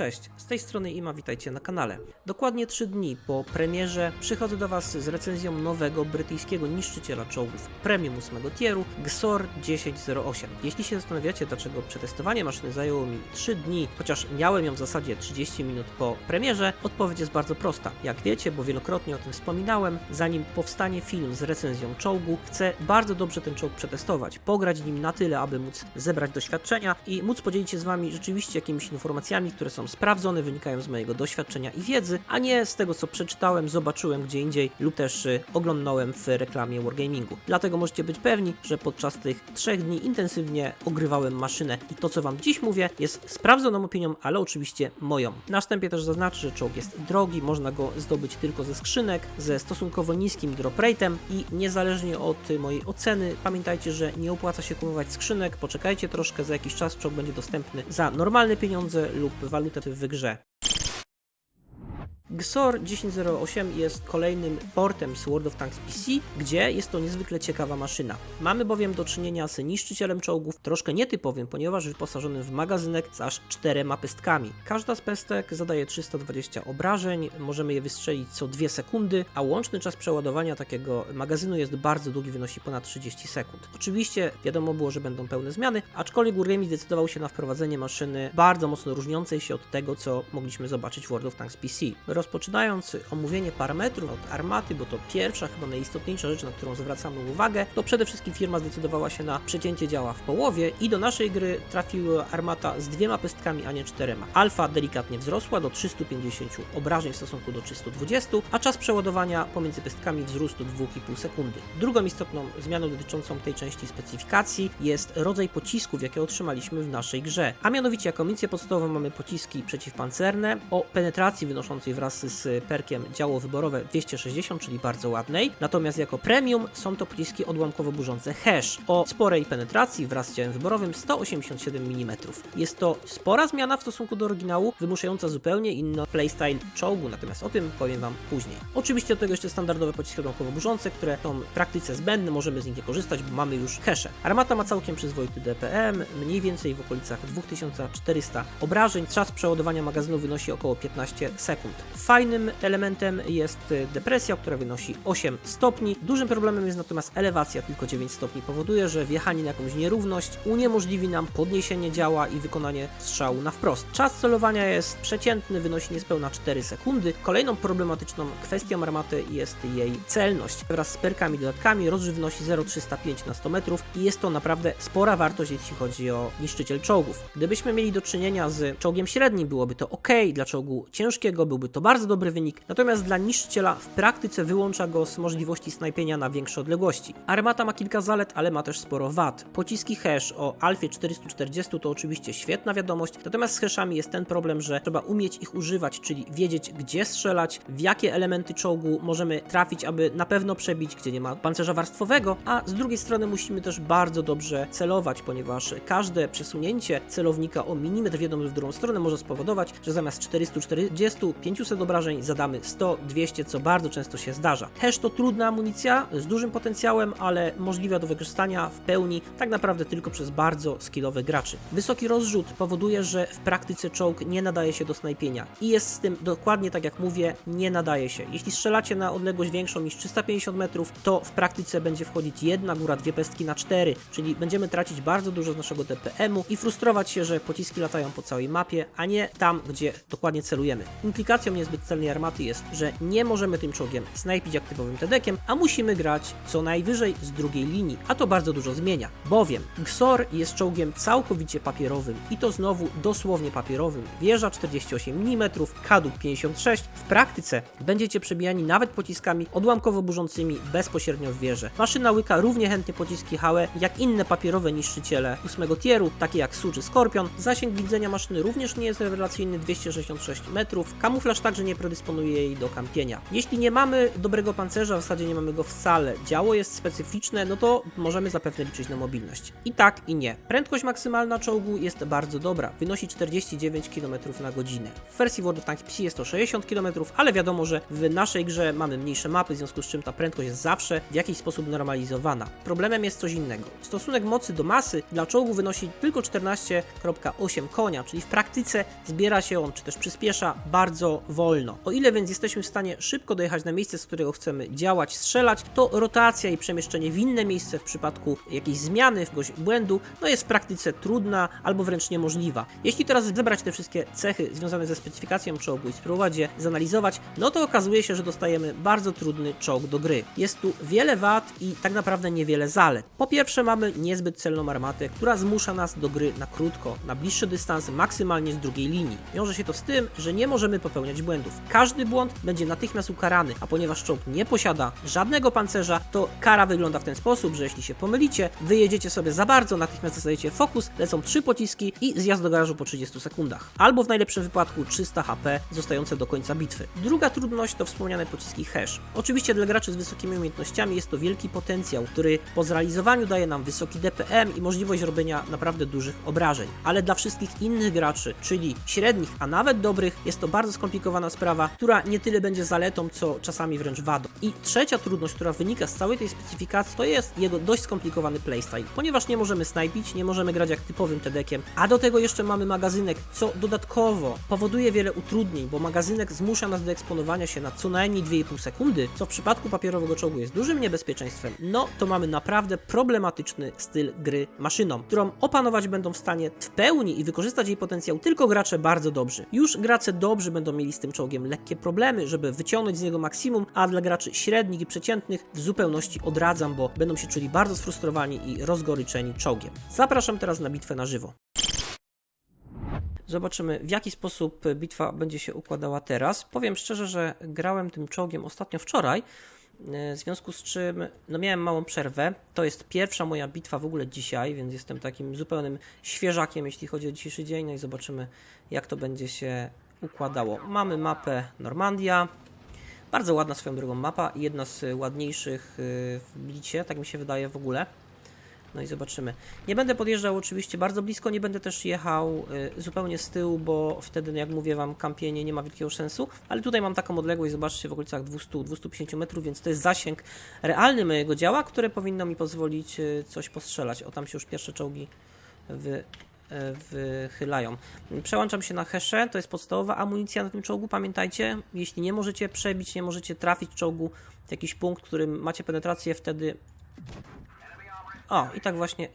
Cześć, z tej strony Ima, witajcie na kanale. Dokładnie 3 dni po premierze przychodzę do Was z recenzją nowego brytyjskiego niszczyciela czołgów premium 8 tieru XOR 1008. Jeśli się zastanawiacie, dlaczego przetestowanie maszyny zajęło mi 3 dni, chociaż miałem ją w zasadzie 30 minut po premierze, odpowiedź jest bardzo prosta. Jak wiecie, bo wielokrotnie o tym wspominałem, zanim powstanie film z recenzją czołgu, chcę bardzo dobrze ten czołg przetestować, pograć nim na tyle, aby móc zebrać doświadczenia i móc podzielić się z Wami rzeczywiście jakimiś informacjami, które są sprawdzone, wynikają z mojego doświadczenia i wiedzy, a nie z tego, co przeczytałem, zobaczyłem gdzie indziej lub też y, oglądałem w reklamie Wargamingu. Dlatego możecie być pewni, że podczas tych trzech dni intensywnie ogrywałem maszynę i to, co Wam dziś mówię, jest sprawdzoną opinią, ale oczywiście moją. Na wstępie też zaznaczę, że czołg jest drogi, można go zdobyć tylko ze skrzynek, ze stosunkowo niskim drop rate'em i niezależnie od mojej oceny, pamiętajcie, że nie opłaca się kupować skrzynek, poczekajcie troszkę, za jakiś czas czołg będzie dostępny za normalne pieniądze lub walutę w grze. XOR 1008 jest kolejnym portem z World of Tanks PC, gdzie jest to niezwykle ciekawa maszyna. Mamy bowiem do czynienia z niszczycielem czołgów, troszkę nietypowym, ponieważ wyposażonym w magazynek z aż czterema pestkami. Każda z pestek zadaje 320 obrażeń, możemy je wystrzelić co 2 sekundy, a łączny czas przeładowania takiego magazynu jest bardzo długi, wynosi ponad 30 sekund. Oczywiście wiadomo było, że będą pełne zmiany, aczkolwiek Wargaming zdecydował się na wprowadzenie maszyny bardzo mocno różniącej się od tego, co mogliśmy zobaczyć w World of Tanks PC. Rozpoczynając omówienie parametrów od armaty, bo to pierwsza, chyba najistotniejsza rzecz, na którą zwracamy uwagę, to przede wszystkim firma zdecydowała się na przecięcie działa w połowie i do naszej gry trafiła armata z dwiema pestkami, a nie czterema. Alfa delikatnie wzrosła do 350 obrażeń w stosunku do 320, a czas przeładowania pomiędzy pestkami wzrósł do 2,5 sekundy. Drugą istotną zmianą dotyczącą tej części specyfikacji jest rodzaj pocisków, jakie otrzymaliśmy w naszej grze. A mianowicie jako amunicję podstawową mamy pociski przeciwpancerne o penetracji wynoszącej wraz z perkiem działo wyborowe 260, czyli bardzo ładnej. Natomiast jako premium są to pociski odłamkowo burzące hash o sporej penetracji wraz z działem wyborowym 187 mm. Jest to spora zmiana w stosunku do oryginału, wymuszająca zupełnie inny playstyle czołgu, natomiast o tym powiem Wam później. Oczywiście do tego jeszcze standardowe pociski odłamkowo burzące, które są w praktyce zbędne, możemy z nich nie korzystać, bo mamy już hesze. Armata ma całkiem przyzwoity DPM, mniej więcej w okolicach 2400 obrażeń. Czas przeładowania magazynu wynosi około 15 sekund. Fajnym elementem jest y, depresja, która wynosi 8 stopni. Dużym problemem jest natomiast elewacja, tylko 9 stopni powoduje, że wjechanie na jakąś nierówność uniemożliwi nam podniesienie działa i wykonanie strzału na wprost. Czas celowania jest przeciętny, wynosi niespełna 4 sekundy. Kolejną problematyczną kwestią armaty jest jej celność. Wraz z perkami dodatkami rozrzut wynosi 0,305 na 100 metrów i jest to naprawdę spora wartość, jeśli chodzi o niszczyciel czołgów. Gdybyśmy mieli do czynienia z czołgiem średnim, byłoby to ok, dla czołgu ciężkiego byłby to bardzo dobry wynik, natomiast dla niszczyciela w praktyce wyłącza go z możliwości snajpienia na większe odległości. Armata ma kilka zalet, ale ma też sporo wad. Pociski hash o Alfie 440 to oczywiście świetna wiadomość, natomiast z hashami jest ten problem, że trzeba umieć ich używać, czyli wiedzieć gdzie strzelać, w jakie elementy czołgu możemy trafić, aby na pewno przebić, gdzie nie ma pancerza warstwowego, a z drugiej strony musimy też bardzo dobrze celować, ponieważ każde przesunięcie celownika o milimetr w jedną lub w drugą stronę może spowodować, że zamiast 440 500 obrażeń zadamy 100, 200, co bardzo często się zdarza. Hash to trudna amunicja z dużym potencjałem, ale możliwa do wykorzystania w pełni tak naprawdę tylko przez bardzo skillowych graczy. Wysoki rozrzut powoduje, że w praktyce czołg nie nadaje się do snajpienia i jest z tym dokładnie tak jak mówię, nie nadaje się. Jeśli strzelacie na odległość większą niż 350 metrów, to w praktyce będzie wchodzić jedna góra, dwie pestki na cztery, czyli będziemy tracić bardzo dużo z naszego DPM-u i frustrować się, że pociski latają po całej mapie, a nie tam, gdzie dokładnie celujemy. Implikacją niezbyt celnej armaty jest, że nie możemy tym czołgiem snajpić jak typowym TD-kiem, a musimy grać co najwyżej z drugiej linii, a to bardzo dużo zmienia, bowiem XOR jest czołgiem całkowicie papierowym i to znowu dosłownie papierowym. Wieża 48 mm, kadłub 56. W praktyce będziecie przebijani nawet pociskami odłamkowo burzącymi bezpośrednio w wieżę. Maszyna łyka równie chętnie pociski HE jak inne papierowe niszczyciele 8 tieru, takie jak Su czy Skorpion. Zasięg widzenia maszyny również nie jest rewelacyjny 266 metrów. Kamuflaż tak także nie predysponuje jej do kampienia. Jeśli nie mamy dobrego pancerza, w zasadzie nie mamy go wcale, działo jest specyficzne, no to możemy zapewne liczyć na mobilność. I tak i nie. Prędkość maksymalna czołgu jest bardzo dobra, wynosi 49 km na godzinę. W wersji World of Tanks PC jest to 60 km, ale wiadomo, że w naszej grze mamy mniejsze mapy, w związku z czym ta prędkość jest zawsze w jakiś sposób normalizowana. Problemem jest coś innego. Stosunek mocy do masy dla czołgu wynosi tylko 14,8 konia, czyli w praktyce zbiera się on, czy też przyspiesza bardzo wolno. O ile więc jesteśmy w stanie szybko dojechać na miejsce, z którego chcemy działać, strzelać, to rotacja i przemieszczenie w inne miejsce w przypadku jakiejś zmiany, jakiegoś błędu, no jest w praktyce trudna albo wręcz niemożliwa. Jeśli teraz zebrać te wszystkie cechy związane ze specyfikacją czołgu i spróbować je zanalizować, no to okazuje się, że dostajemy bardzo trudny czołg do gry. Jest tu wiele wad i tak naprawdę niewiele zalet. Po pierwsze mamy niezbyt celną armatę, która zmusza nas do gry na krótko, na bliższe dystanse, maksymalnie z drugiej linii. Wiąże się to z tym, że nie możemy popełniać błędów. Każdy błąd będzie natychmiast ukarany, a ponieważ czołg nie posiada żadnego pancerza, to kara wygląda w ten sposób, że jeśli się pomylicie, wyjedziecie sobie za bardzo, natychmiast dostajecie fokus, lecą trzy pociski i zjazd do garażu po 30 sekundach. Albo w najlepszym wypadku 300 HP zostające do końca bitwy. Druga trudność to wspomniane pociski hash. Oczywiście dla graczy z wysokimi umiejętnościami jest to wielki potencjał, który po zrealizowaniu daje nam wysoki DPM i możliwość robienia naprawdę dużych obrażeń. Ale dla wszystkich innych graczy, czyli średnich, a nawet dobrych, jest to bardzo skomplikowana sprawa, która nie tyle będzie zaletą, co czasami wręcz wadą. I trzecia trudność, która wynika z całej tej specyfikacji, to jest jego dość skomplikowany playstyle, ponieważ nie możemy snajpić, nie możemy grać jak typowym tedekiem, a do tego jeszcze mamy magazynek, co dodatkowo powoduje wiele utrudnień, bo magazynek zmusza nas do eksponowania się na co najmniej 2,5 sekundy, co w przypadku papierowego czołgu jest dużym niebezpieczeństwem. No to mamy naprawdę problematyczny styl gry maszyną, którą opanować będą w stanie w pełni i wykorzystać jej potencjał tylko gracze bardzo dobrzy. Już gracze dobrzy będą mieli z tym czołgiem lekkie problemy, żeby wyciągnąć z niego maksimum, a dla graczy średnich i przeciętnych w zupełności odradzam, bo będą się czuli bardzo sfrustrowani i rozgoryczeni czołgiem. Zapraszam teraz na bitwę na żywo. Zobaczymy, w jaki sposób bitwa będzie się układała teraz. Powiem szczerze, że grałem tym czołgiem ostatnio wczoraj, e, w związku z czym no miałem małą przerwę. To jest pierwsza moja bitwa w ogóle dzisiaj, więc jestem takim zupełnym świeżakiem, jeśli chodzi o dzisiejszy dzień. No i zobaczymy, jak to będzie się układało. Mamy mapę Normandia. Bardzo ładna swoją drogą mapa, jedna z ładniejszych y, w Blicie, tak mi się wydaje w ogóle. No i zobaczymy. Nie będę podjeżdżał oczywiście bardzo blisko, nie będę też jechał y, zupełnie z tyłu, bo wtedy, no jak mówię wam, kampienie nie ma wielkiego sensu, ale tutaj mam taką odległość, zobaczcie, w okolicach 200-250 metrów, więc to jest zasięg realny mojego działa, które powinno mi pozwolić y, coś postrzelać. O, tam się już pierwsze czołgi wy, wychylają. Przełączam się na hesze, to jest podstawowa amunicja na tym czołgu, pamiętajcie, jeśli nie możecie przebić, nie możecie trafić czołgu w jakiś punkt, w którym macie penetrację, wtedy o, i tak właśnie,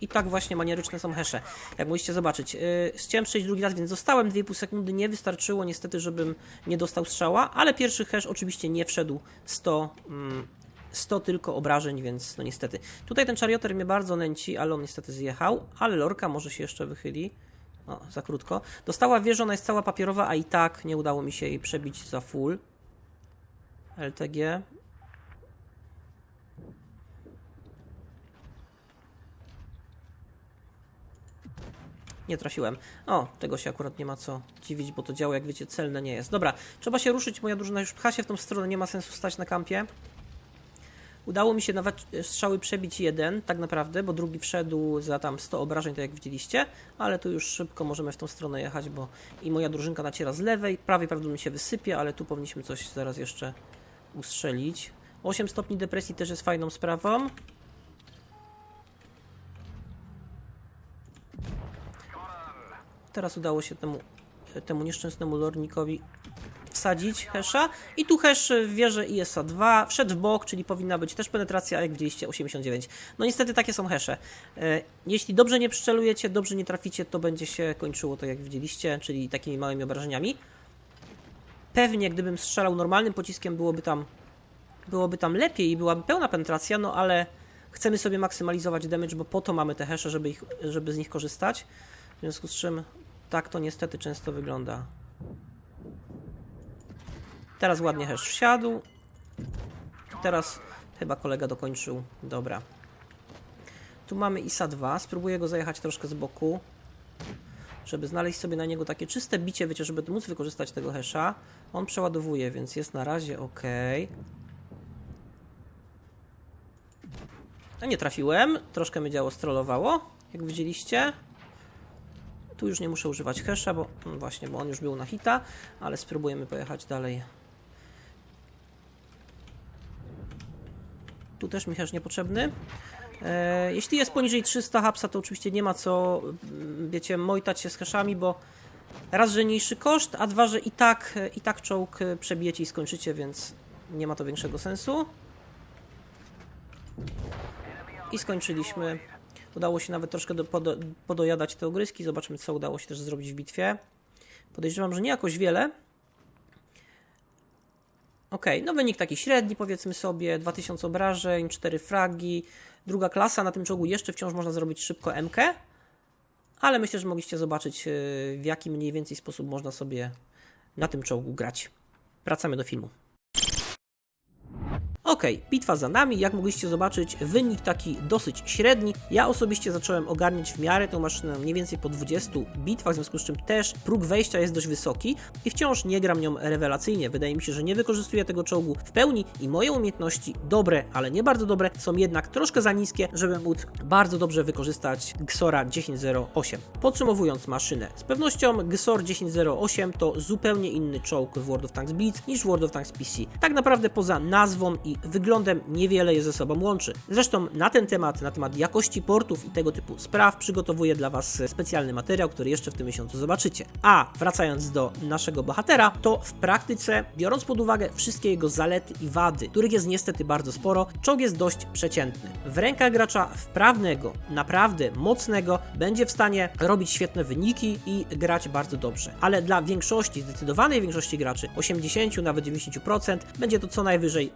i, tak właśnie manieryczne są hesze. Jak musicie zobaczyć. Yy, chciałem przejść drugi raz, więc zostałem 2,5 sekundy. Nie wystarczyło niestety, żebym nie dostał strzała, ale pierwszy hash oczywiście nie wszedł 100, mm, 100 tylko obrażeń, więc no niestety. Tutaj ten charioter mnie bardzo nęci, ale on niestety zjechał, ale lorka może się jeszcze wychyli. O, za krótko. Dostała wieżę, ona jest cała papierowa, a i tak nie udało mi się jej przebić za full. LTG. Nie trafiłem. O, tego się akurat nie ma co dziwić, bo to działo, jak wiecie, celne nie jest. Dobra, trzeba się ruszyć, moja drużyna już pcha się w tą stronę, nie ma sensu stać na kampie. Udało mi się nawet strzały przebić jeden, tak naprawdę, bo drugi wszedł za tam 100 obrażeń, tak jak widzieliście, ale tu już szybko możemy w tą stronę jechać, bo i moja drużynka naciera z lewej, prawie prawdopodobnie się wysypie, ale tu powinniśmy coś zaraz jeszcze ustrzelić. 8 stopni depresji też jest fajną sprawą. Teraz udało się temu, temu nieszczęsnemu lornikowi wsadzić hesza. I tu hesz w wieżę ISA 2 wszedł w bok, czyli powinna być też penetracja, jak widzieliście 89. No niestety takie są hesze. E, Jeśli dobrze nie przyczelujecie, dobrze nie traficie, to będzie się kończyło tak jak widzieliście, czyli takimi małymi obrażeniami. Pewnie gdybym strzelał normalnym pociskiem byłoby tam byłoby tam lepiej i byłaby pełna penetracja, no ale chcemy sobie maksymalizować damage, bo po to mamy te hesze, żeby, ich, żeby z nich korzystać. W związku z czym tak to niestety często wygląda. Teraz ładnie hash wsiadł. Teraz chyba kolega dokończył. Dobra. Tu mamy ISA 2. Spróbuję go zajechać troszkę z boku. żeby znaleźć sobie na niego takie czyste bicie, wiecie, żeby móc wykorzystać tego hasha. On przeładowuje, więc jest na razie ok. A nie trafiłem, troszkę mnie działo strollowało, jak widzieliście. Tu już nie muszę używać hasha, bo no właśnie, bo on już był na hita, ale spróbujemy pojechać dalej. Tu też hash niepotrzebny. E, jeśli jest poniżej 300 hapsa, to oczywiście nie ma co, mm, wiecie, mojtać się z hashami, bo raz, że niższy koszt, a dwa, że i tak, i tak czołg e, przebijecie i skończycie, więc nie ma to większego sensu. I skończyliśmy. Udało się nawet troszkę do, podo, podojadać te ogryski. Zobaczmy, co udało się też zrobić w bitwie. Podejrzewam, że nie jakoś wiele. Ok, no wynik taki średni, powiedzmy sobie. 2000 obrażeń, 4 fragi. Druga klasa. Na tym czołgu jeszcze wciąż można zrobić szybko MK. Ale myślę, że mogliście zobaczyć, yy, w jaki mniej więcej sposób można sobie na tym czołgu grać. Wracamy do filmu. Okej, bitwa za nami, jak mogliście zobaczyć, wynik taki dosyć średni. Ja osobiście zacząłem ogarniać w miarę tę maszynę mniej więcej po 20 bitwach, w związku z czym też próg wejścia jest dość wysoki i wciąż nie gram nią rewelacyjnie. Wydaje mi się, że nie wykorzystuję tego czołgu w pełni i moje umiejętności dobre, ale nie bardzo dobre, są jednak troszkę za niskie, żeby móc bardzo dobrze wykorzystać Gsora 1008. Podsumowując maszynę, z pewnością Gsor 1008 to zupełnie inny czołg w World of Tanks Blitz niż World of Tanks PC. Tak naprawdę poza nazwą i wyglądem niewiele je ze sobą łączy. Zresztą na ten temat, na temat jakości portów i tego typu spraw przygotowuję dla Was specjalny materiał, który jeszcze w tym miesiącu zobaczycie. A wracając do naszego bohatera, to w praktyce, biorąc pod uwagę wszystkie jego zalety i wady, których jest niestety bardzo sporo, czołg jest dość przeciętny. W rękach gracza wprawnego, naprawdę mocnego, będzie w stanie robić świetne wyniki i grać bardzo dobrze. Ale dla większości, zdecydowanej większości graczy, 80, nawet 90%, będzie to co najwyżej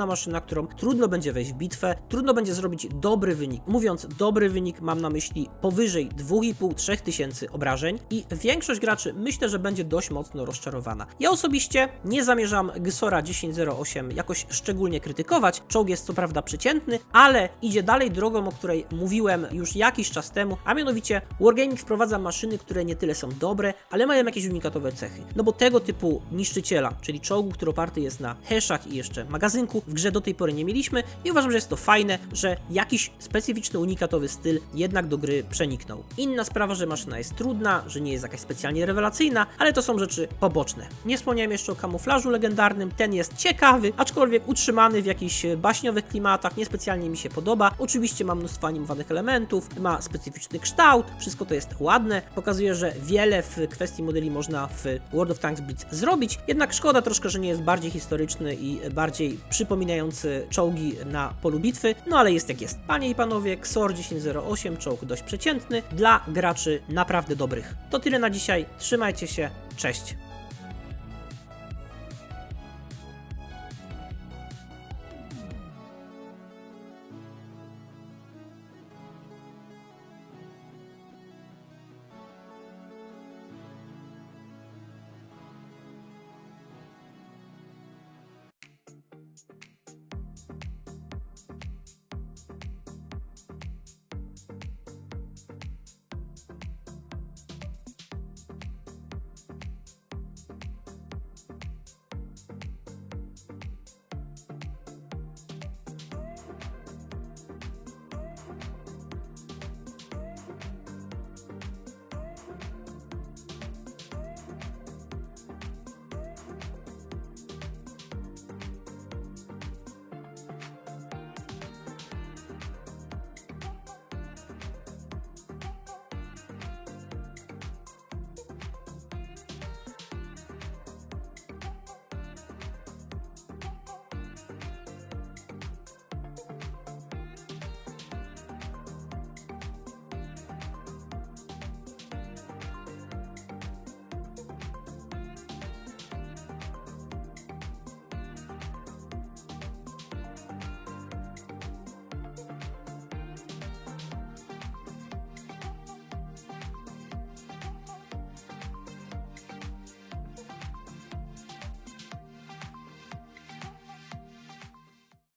przeciętna maszyna, którą trudno będzie wejść w bitwę, trudno będzie zrobić dobry wynik. Mówiąc dobry wynik, mam na myśli powyżej 2,5-3 tysięcy obrażeń i większość graczy myślę, że będzie dość mocno rozczarowana. Ja osobiście nie zamierzam Gsora 1008 jakoś szczególnie krytykować. Czołg jest co prawda przeciętny, ale idzie dalej drogą, o której mówiłem już jakiś czas temu, a mianowicie Wargaming wprowadza maszyny, które nie tyle są dobre, ale mają jakieś unikatowe cechy. No bo tego typu niszczyciela, czyli czołgu, który oparty jest na heszach i jeszcze magazynku, w grze do tej pory nie mieliśmy i uważam, że jest to fajne, że jakiś specyficzny, unikatowy styl jednak do gry przeniknął. Inna sprawa, że maszyna jest trudna, że nie jest jakaś specjalnie rewelacyjna, ale to są rzeczy poboczne. Nie wspomniałem jeszcze o kamuflażu legendarnym, ten jest ciekawy, aczkolwiek utrzymany w jakichś baśniowych klimatach, niespecjalnie mi się podoba. Oczywiście ma mnóstwo animowanych elementów, ma specyficzny kształt, wszystko to jest ładne, pokazuje, że wiele w kwestii modeli można w World of Tanks Blitz zrobić, jednak szkoda troszkę, że nie jest bardziej historyczny i bardziej przypominający czołgi na polu bitwy, no ale jest jak jest. Panie i panowie, XOR 1008, czołg dość przeciętny, dla graczy naprawdę dobrych. To tyle na dzisiaj, trzymajcie się, cześć!